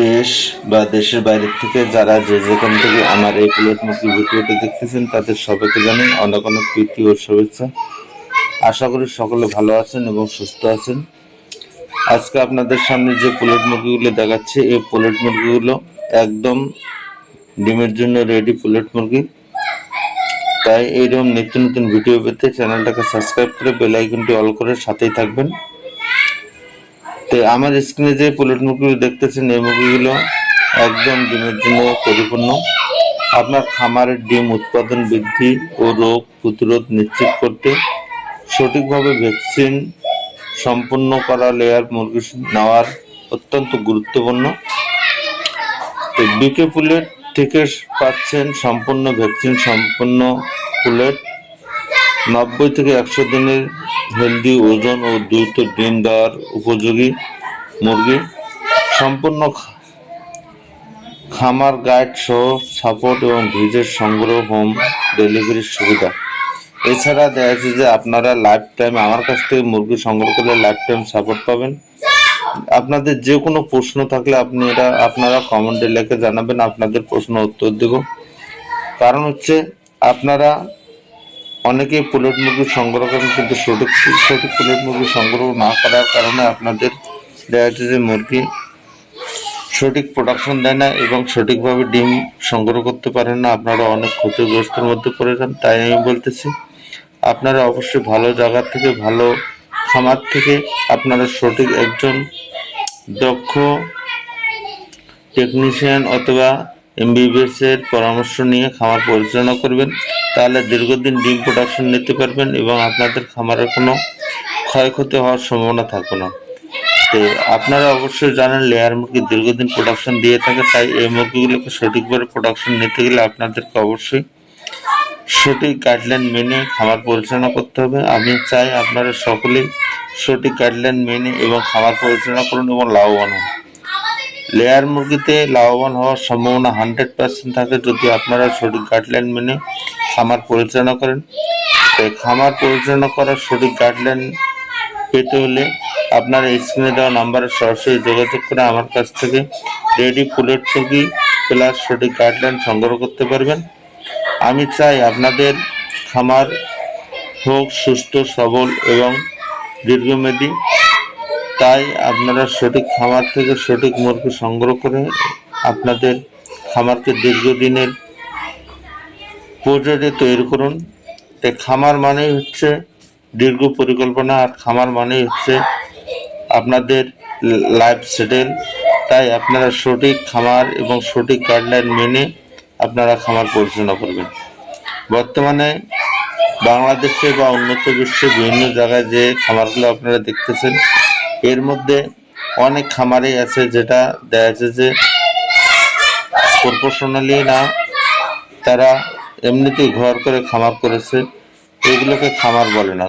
দেশ বা দেশের বাইরে থেকে যারা যে যেখান থেকে আমার এই প্লেট মুখী ভিডিওটি দেখতেছেন, তাদের সবাইকে জানাই অনেক অনেক প্রীতি ও শুভেচ্ছা। আশা করি সকলে ভালো আছেন এবং সুস্থ আছেন। আজকে আপনাদের সামনে যে প্লেট মুরগিগুলো দেখাচ্ছে, এই প্লেট মুরগিগুলো একদম ডিমের জন্য রেডি প্লেট মুরগি। তাই এইরকম নিত্য নতুন ভিডিও পেতে চ্যানেলটাকে সাবস্ক্রাইব করে বেল আইকনটি অল করে সাথেই থাকবেন। তো আমার স্ক্রিনে যে পোলেট মুরগিগুলো দেখতেছেন, এই মুরগিগুলো একদম ডিমের জন্য পরিপূর্ণ। আপনার খামারের ডিম উৎপাদন বৃদ্ধি ও রোগ প্রতিরোধ নিশ্চিত করতে সঠিকভাবে ভ্যাকসিন সম্পন্ন করা লেয়ার মুরগি নেওয়ার অত্যন্ত গুরুত্বপূর্ণ। তো বিকে পুলেট থেকে পাচ্ছেন সম্পূর্ণ ভ্যাকসিন সম্পন্ন পুলেট নব্বই থেকে একশো দিনের হেলদি ওজন ও দ্রুত ডিম দেওয়ার উপযোগী মুরগি। সম্পূর্ণ খামার গাইড সহ সাপোর্ট এবং ভিজের সংগ্রহ, হোম ডেলিভারির সুবিধা। এছাড়া দেখা যাচ্ছে যে আপনারা লাইফ টাইম আমার কাছ থেকে মুরগি সংগ্রহ করলে লাইফ টাইম সাপোর্ট পাবেন। আপনাদের যে কোনো প্রশ্ন থাকলে আপনি এটা, আপনারা কমেন্টে লিখে জানাবেন, আপনাদের প্রশ্ন উত্তর দেব। কারণ হচ্ছে আপনারা অনেকেই পুলেট মুরগি সংগ্রহ করেন, কিন্তু সঠিক সঠিক পুলেট মুরগি সংগ্রহ না করার কারণে আপনাদের দেখা যে মুরগি সঠিক প্রোডাকশন দেয় না এবং সঠিকভাবে ডিম সংগ্রহ করতে পারেন না, আপনারা অনেক ক্ষতিগ্রস্তের মধ্যে পড়ে যান, তাই আমি বলতেছি, আপনারা অবশ্যই ভালো জায়গা থেকে, ভালো খামার থেকে আপনারা সঠিক একজন দক্ষ টেকনিশিয়ান অথবা এমবিবিএস এর পরামর্শ নিয়ে খামার পরিচালনা করবেন, তাহলে দীর্ঘদিন ডিম প্রোডাকশন নিতে পারবেন এবং আপনাদের খামারের কোনো ক্ষয়ক্ষতি হওয়ার সম্ভাবনা থাকবে না। তো আপনারা অবশ্যই জানেন লেয়ার মুরগি দীর্ঘদিন প্রোডাকশন দিয়ে থাকে, তাই এই মুরগিগুলোকে সঠিকভাবে প্রোডাকশন নিতে গেলে আপনাদেরকে অবশ্যই সঠিক গাইডলাইন মেনে খামার পরিচালনা করতে হবে। আমি চাই আপনারা সকলেই সঠিক গাইডলাইন মেনে এবং খামার পরিচালনা করুন এবং লাভবান হন। লেয়ার মুরগিতে লাভবান হওয়ার সম্ভাবনা হান্ড্রেড পার্সেন্ট থাকে যদি আপনারা সঠিক গাইডলাইন মেনে খামার পরিচালনা করেন। তাই খামার পরিচালনা করার সঠিক গাইডলাইন পেতে হলে আপনারা স্ক্রিনে দেওয়া নাম্বারে সরাসরি যোগাযোগ করে আমার কাছ থেকে রেডি ফুলের মুরগি প্লাস সঠিক গাইডলাইন সংগ্রহ করতে পারবেন। আমি চাই আপনাদের খামার হোক সুস্থ, সবল এবং দীর্ঘমেয়াদী তাই আপনারা সঠিক খামার থেকে সঠিক মুরগি সংগ্রহ করে আপনাদের খামারকে দীর্ঘদিনের প্রজেক্টে তৈরি করুন। তাই খামার মানেই হচ্ছে দীর্ঘ পরিকল্পনা, আর খামার মানেই হচ্ছে আপনাদের লাইফ সেটেল তাই আপনারা সঠিক খামার এবং সঠিক গাইডলাইন মেনে আপনারা খামার পরিচালনা করবেন। বর্তমানে বাংলাদেশে বা উন্নত বিশ্বে বিভিন্ন জায়গায় যে খামারগুলো আপনারা দেখতেছেন এর মধ্যে অনেক খামারে আছে যেটা দেখা যাচ্ছে যে প্রফেশনালি না, তারা এমনিতেই ঘর করে খামার করেছে। এগুলোকে খামার বলে না।